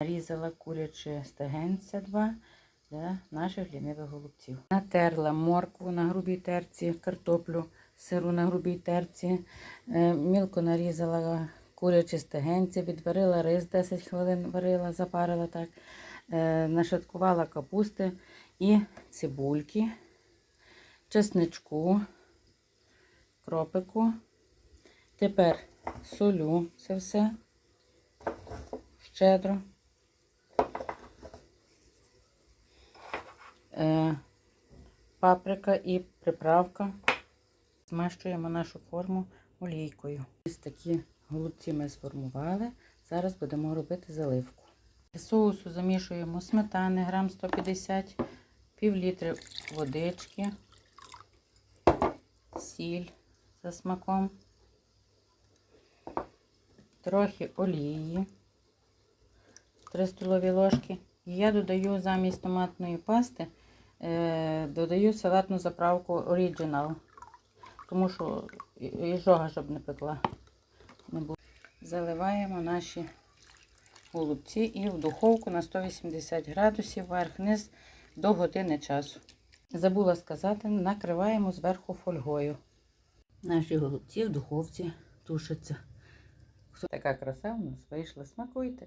Нарізала куряче стегенця два для наших лінивих голубців. Натерла моркву на грубій терці, картоплю сиру на грубій терці. Е, Мілко нарізала куряче стегенця, відварила рис 10 хвилин варила, запарила так. Е, Нашаткувала капусти і цибульки, чесничку, кропику. Тепер солю це все щедро. Паприка і приправка. Змащуємо нашу форму олійкою. Ось такі голубці ми сформували. Зараз будемо робити заливку. Для соусу замішуємо сметани, грам 150, пів літри водички, сіль за смаком, трохи олії, 3 столові ложки. Я додаю замість томатної пасти, е, додаю салатну заправку Original, тому що і- жога, щоб не пекла. Не. Заливаємо наші голубці і в духовку на 180 градусів вверх-вниз до години часу. Забула сказати, накриваємо зверху фольгою. Наші голубці в духовці тушаться. Така краса у нас вийшла. Смакуйте!